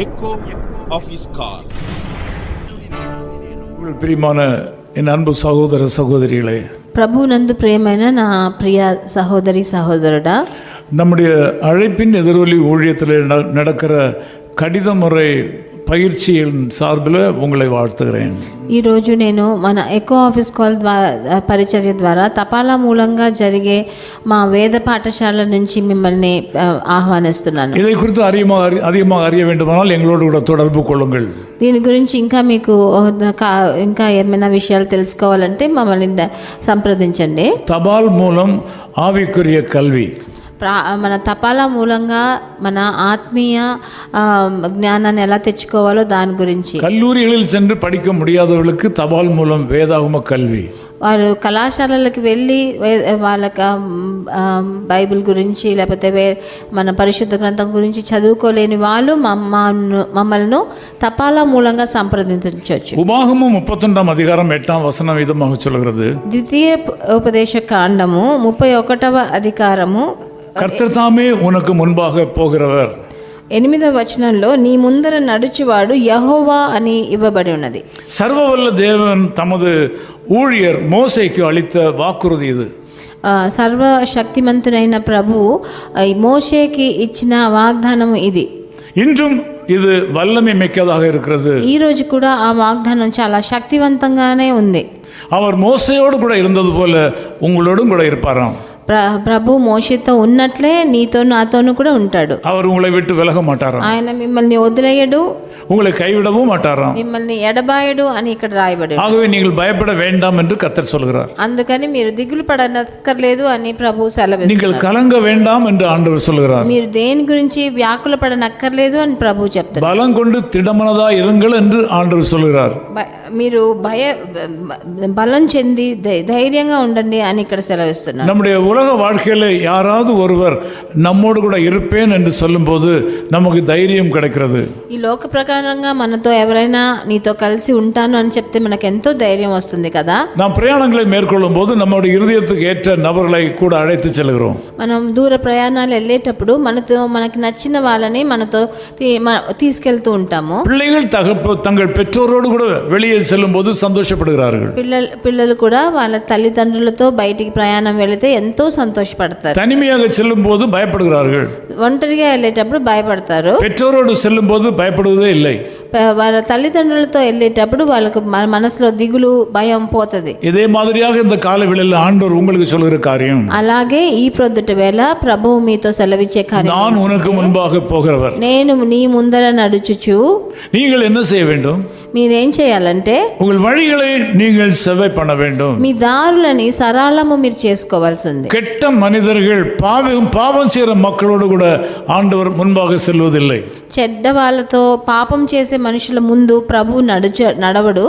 Echo of his car பிரியமான என் அன்பு சகோதர சகோதரிகளே. பிரபுநந்து பிரேமைன நான் பிரியா சகோதரி சகோதரடா. நம்முடைய அழைப்பின் எதிரொலி ஊழியத்தில் நடக்கிற கடித முறை பயிற்சியின் சார்பில் உங்களை வாழ்த்துகிறேன் ఈరోజు నేను మన ఎకో ఆఫీస్ కాల్ ద్వారా పరిచర్య ద్వారా తపాలా మూలంగా జరిగే మా వేద పాఠశాల నుంచి మిమ్మల్ని ఆ, ఆహ్వానిస్తున్నాను இதை குறித்து அதிகமாக அறி- அதிகமாக அறிய வேண்டுமானால் எங்களோடு கூட தொடர்பு கொள்ளுங்கள் దీని గురించి ఇంకా మీకు ఆ, కా- ఇంకా ఏమైనా విషయాలు తెలుసుకోవాలంటే మమ్మల్ని ద- సంప్రదించండి தபால் மூலம் ஆவிக்குரிய கல்வி ప్రా మన తపాలా మూలంగా మన ఆత్మీయ ఆ, జ్ఞానాన్ని ఎలా తెచ్చుకోవాలో దాని గురించి கல்லூரிகளில் சென்று படிக்க முடியாதவர்களுக்கு தபால் மூலம் வேதாகம கல்வி వారు కళాశాలలకు వెళ్ళి వే- వాళ్ళకి ఆ, ఆ, బైబిల్ గురించి లేకపోతే వే మన పరిశుద్ధ గ్రంథం గురించి చదువుకోలేని వాళ్ళు మమ్మల్ని మమ్మల్ని తపాలా మూలంగా సంప్రదించవచ్చు உபாகமும் முப்பத்தொண்டாம் அதிகாரம் எட்டாம் வசனம் விதமாக சொல்கிறது ద్వితీయ ఉపదేశ కాండము ముప్పై ఒకటవ అధికారము கர்த்தர் தாமே உனக்கு முன்பாக போகிறவர் ఎనిమిదవ వచనంలో నీ ముందర నడుచువాడు యహోవా అని ఇవ్వబడి ఉన్నది சர்வவல்ல தேவன் தமது ஊழியர் மோசேக்கு அளித்த வாக்குறுதி இது ఆ, సర్వశక్తిమంతుడైన ప్రభు ఆ, ఈ మోషేకి ఇచ్చిన వాగ్దానం ఇది இன்றும் இது வல்லமை மிக்கதாக இருக்கிறது ఈ రోజు కూడా ఆ వాగ్దానం చాలా శక్తివంతంగానే ఉంది அவர் மோசையோடு கூட இருந்தது போல உங்களோடும் கூட இருப்பாராம் ప్ర ప్రభు మోషతో ఉన్నట్లే నీతో నాతోనూ కూడా ఉంటాడు அவர் உங்களை விட்டு விலக மாட்டாராம் ఆయన మిమ్మల్ని వదిలేయడు உங்களை கைவிடவும் மாட்டாராம் మిమ్మల్ని ఎడబాయడు అని ఇక్కడ రాయబడి ఉంది. ஆகவே நீங்கள் பயப்பட வேண்டாம் என்று கர்த்தர் சொல்கிறார் అందుకని మీరు దిగులు పడనక్కర్లేదు అని ప్రభు సెలవు நீங்கள் கலங்க வேண்டாம் என்று ஆண்டவர் சொல்கிறார் మీరు దేని గురించి వ్యాకుల పడనక్కర్లేదు అని ప్రభు చెప్తారు பலம் கொண்டு திடமனதா இருங்கள் என்று ஆண்டவர் சொல்கிறார் బ- మీరు భయ బ- బలం చెంది ధై- ధైర్యంగా ఉండండి అని ఇక్కడ సెలవిస్తున్నారు நம்முடைய உலக வாழ்க்கையில யாராவது ஒருவர் நம்மோடு கூட இருப்பேன் என்று சொல்லும்போது நமக்கு தைரியம் கிடைக்கிறது ఈ లోక ప్రకారంగా మనతో ఎవరైనా నీతో కలిసి ఉంటాను అని చెప్తే మనకు ఎంతో ధైర్యం వస్తుంది కదా நாம் பிரயாணங்களை மேற்கொள்ளும் போது நம்முடைய இருதயத்துக்கு ஏற்ற நபர்களை கூட அழைத்து செல்கிறோம் మనం దూర ప్రయాణాలు వెళ్ళేటప్పుడు మనతో మనకి నచ్చిన వాళ్ళని మనతో తీ- మ- తీసుకెళ్తూ ఉంటాము பிள்ளைகள் தகப்ப தங்கள் பெற்றோரோடு கூட வெளியே செல்லும் போது சந்தோஷப்படுகிறார்கள் పిల్లలు పిల్లలు కూడా వాళ్ళ తల్లిదండ్రులతో బయటికి ప్రయాణం వెళితే ఎంతో సంతోషపడతారు தனிமையாக செல்லும் போது பயப்படுகிறார்கள் ఒంటరిగా వెళ్ళేటప్పుడు భయపడతారు பெற்றோரோடு செல்லும் போது பயப்படுவதே இல்லை ప- వాళ్ళ తల్లిదండ్రులతో వెళ్ళేటప్పుడు వాళ్ళకు మన మనసులో దిగులు భయం పోతుంది இதே மாதிரியாக இந்த காலவெளியில் ஆண்டவர் உங்களுக்கு சொல்கிற காரியம் అలాగే ఈ ప్రొద్దుట వేళ ప్రభువు మీతో సెలవిచ్చే కార్యం நான் உனக்கு முன்பாக போகிறவர் నేను నీ ముందర నడుచుచు நீங்கள் என்ன செய்ய வேண்டும் మీరేం చేయాలంటే உங்கள் வழிகளை நீங்கள் செவ்வை பண்ண வேண்டும் మీ దారులని సరళము మీరు చేసుకోవాల్సింది கெட்ட மனிதர்கள் பாவம் பாவம் செய்கிற மக்களோடு கூட ஆண்டவர் முன்பாக செல்வதில்லை చెడ్డ వాళ్ళతో పాపం చేసే మనుషుల ముందు ప్రభు నడుచు నడవడు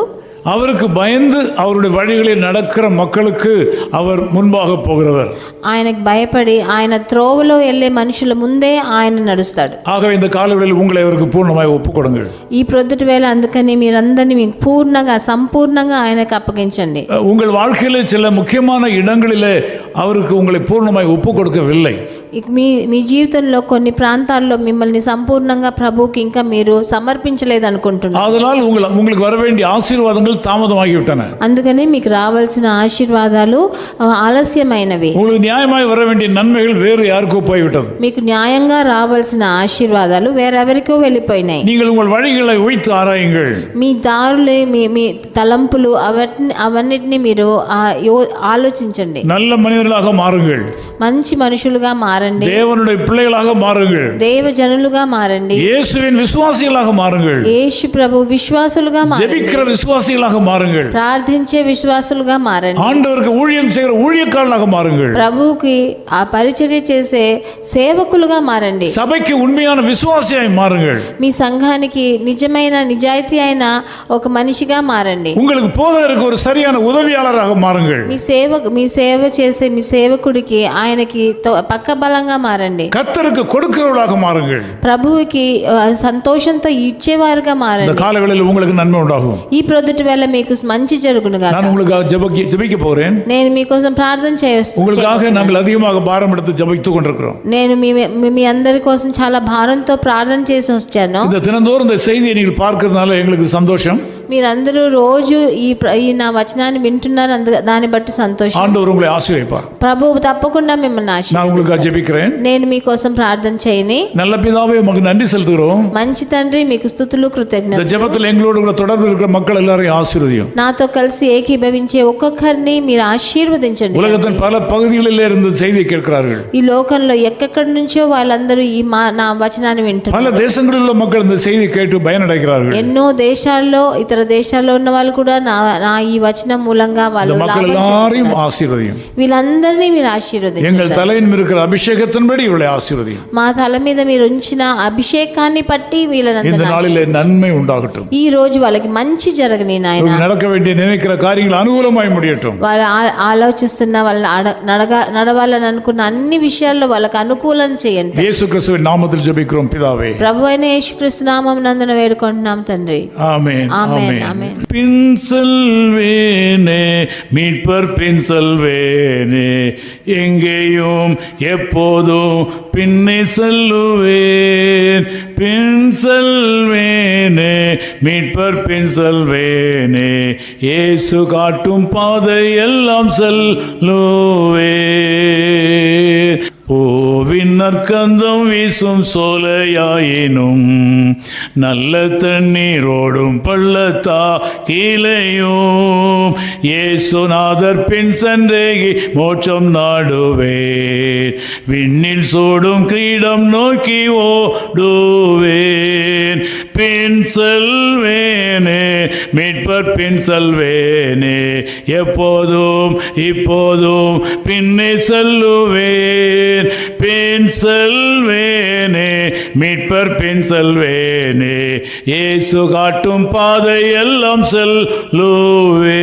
அவருக்கு பயந்து அவருடைய வழிகளில் நடக்கிற மக்களுக்கு அவர் முன்பாக போகிறவர் ఆయనకు భయపడి ఆయన త్రోవలో వెళ్ళే మనుషుల ముందే ఆయన నడుస్తాడు ஆகவே இந்த காலவெளியில் உங்களை அவருக்கு பூர்ணமாய் ஒப்புக் கொடுங்கள் ఈ ప్రొద్దుటి వేళ అందుకని మీరందరినీ మీకు పూర్ణంగా సంపూర్ణంగా ఆయనకు అప్పగించండి அஹ், உங்கள் வாழ்க்கையில் சில முக்கியமான இடங்களிலே அவருக்கு உங்களை பூர்ணமாய் ஒப்புக் கொடுக்கவில்லை ఇక మీ మీ జీవితంలో కొన్ని ప్రాంతాల్లో మిమ్మల్ని సంపూర్ణంగా ప్రభువుకి ఇంకా మీరు సమర్పించలేదు అనుకుంటున్నారు அதனால் உங்கள் உங்களுக்கு வர வேண்டிய ஆசீர்வாதங்கள் தாமதமாகிவிட்டன అందుకని మీకు రావాల్సిన ఆశీర్వాదాలు ఆ, ఆలస్యమైనవి உங்களுக்கு நியாயமாய் வர வேண்டிய நன்மைகள் வேறு யாருக்கோ போய்விட்டது మీకు న్యాయంగా రావాల్సిన ఆశీర్వాదాలు వేరెవరికో వెళ్ళిపోయినాయి நீங்கள் உங்கள் வழிகளை வைத்து ஆராயுங்கள் మీ దారులు మీ మీ తలంపులు అవన్నీ అవన్నిటిని మీరు ఆ, యో- ఆలోచించండి நல்ல மனிதர்களாக மாறுங்கள் మంచి మనుషులుగా మారండి தேவனுடைய பிள்ளைகளாக மாறுங்கள் దేవజనులుగా మారండి இயேசுவின் விசுவாசிகளாக மாறுங்கள் యేసు ప్రభు విశ్వాసులుగా మారండి ஜெபிக்கிற விசுவாசிகளாக மாறுங்கள் ప్రార్థించే విశ్వాసులుగా మారండి ஆண்டவருக்கு ஊழியம் செய்கிற ஊழியக்காரர்களாக மாறுங்கள் ప్రభువుకి ఆ పరిచర్య చేసే సేవకులుగా మారండి சபைக்கு உண்மையான விசுவாசியாய் மாறுங்கள் మీ సంఘానికి నిజమైన నిజాయితీ అయిన ఒక మనిషిగా మారండి உங்களுக்கு போதகருக்கு ஒரு சரியான உதவியாளராக மாறுங்கள் మీ సేవ మీ సేవ చేసే మీ సేవకుడికి ఆయనకి తో- పక్క బల గలగా మారండి கர்த்தருக்கு கொடுக்கிறவர்களாக மாறுங்கள் ప్రభువుకి ఆ, సంతోషంతో ఇచ్చేవారుగా இந்த మారండి காலங்களில் உங்களுக்கு நன்மை உண்டாகும் ఈ ప్రొద్దుటి వేళ మీకు మంచి జరుగునుగా நான் உங்களுக்காக ஜெபிக்க ஜெபிக்க போறேன் నేను మీకోసం ప్రార్థన చేస్తూ உங்களுக்காக நாங்கள் அதிகமாக பாரம் எடுத்து ஜெபித்துக் கொண்டிருக்கிறோம் నేను మీ మీ- మీ అందరి కోసం చాలా భారంతో ప్రార్థన చేసి వచ్చాను இந்த தினந்தோறும் இந்த செய்தியை நீங்கள் பார்க்கறதுனால எங்களுக்கு சந்தோஷம் మీరందరూ రోజు ఈ ప్ర- ఈ నా వచనాన్ని వింటున్నారు అందు దాన్ని బట్టి సంతోషం ஆண்டவர் உங்களை ஆசீர்வதிப்பார் ప్రభువు తప్పకుండా మిమ్మల్ని ఆశ நான் உங்களுக்காக ஜெபிக்கிறேன் నేను మీకోసం ప్రార్థన చేయని நல்ல பிதாவே உமக்கு நன்றி செலுத்துகிறோம் మంచి తండ్రి మీకు స్థుతులు இந்த కృతజ్ఞత ஜெபத்தில் எங்களோடு கூட தொடர்பு இருக்கிற மக்கள் எல்லாரையும் ஆசீர்வதியும் నాతో కలిసి ఏకీభవించే ఒక్కొక్కరిని మీరు ఆశీర్వదించండి உலகத்தின் பல பகுதிகளிலே இருந்து செய்தியை கேட்கிறார்கள் ఈ లోకంలో ఎక్కడి నుంచో వాళ్ళందరూ ఈ మా నా వచనాన్ని వింటున్నారు பல தேசங்களில் உள்ள மக்கள் இந்த செய்தியை கேட்டு பயனடைகிறார்கள் ఎన్నో దేశాల్లో ఇతర దేశాల్లో ఉన్న వాళ్ళు కూడా నా నా ఈ వచనం మూలంగా இந்த వాళ్ళు மக்கள் లాభం எல்லாரையும் ஆசீர்வதியும் వీళ్ళందరినీ మీరు ఆశీర్వదించండి எங்கள் தலையின் இருக்கிற அபிஷேகத்தின்படி இவளை ஆசீர்வதியும் మా తల మీద మీరు ఉంచిన అభిషేకాన్ని పట్టి இந்த వీళ్ళనందరూ நாளிலே நன்மை உண்டாகட்டும் ఈ రోజు వాళ్ళకి మంచి జరగని నాయన இவர்கள் நடக்க வேண்டிய நினைக்கிற காரியங்கள் அனுகூலமாய் முடியட்டும் వాళ్ళు ఆ- ఆలోచిస్తున్న వాళ్ళ అడ- నడగా నడవాలని అనుకున్న అన్ని విషయాల్లో వాళ్ళకి అనుకూలం చేయండి இயேசு கிறிஸ்துவின் நாமத்தில் ஜெபிக்கிறோம் பிதாவே ప్రభు అయిన యేసుక్రీస్తు నామం నందున వేడుకుంటున్నాం తండ్రి ஆமென் ஆமென், ஆமென். ஆமென். பின் செல்வேனே மீட்பர் பின் செல்வேனே எங்கேயும் எப்போதும் பின்னே செல்லுவேன். பின் செல்வேனே மீட்பர் பின் செல்வேனே இயேசு காட்டும் பாதை எல்லாம் செல்லுவேன். பூவின் நற்கந்தம் வீசும் சோலையாயினும் நல்ல தண்ணீரோடும் பள்ளத்தா கீழையும். ஏசுநாதர் பின் சந்தேகி மோட்சம் நாடுவே. விண்ணில் சூடும் கிரீடம் நோக்கி ஓடுவேன். மீட்பின் செல்வேனே மீட்பர் செல்வேனே. எப்போதும் இப்போதும் பின்னே செல்லுவேன். பின் செல்வேனே மீட்பர் பின் செல்வேனே. இயேசு காட்டும் பாதை எல்லாம் செல்லுவே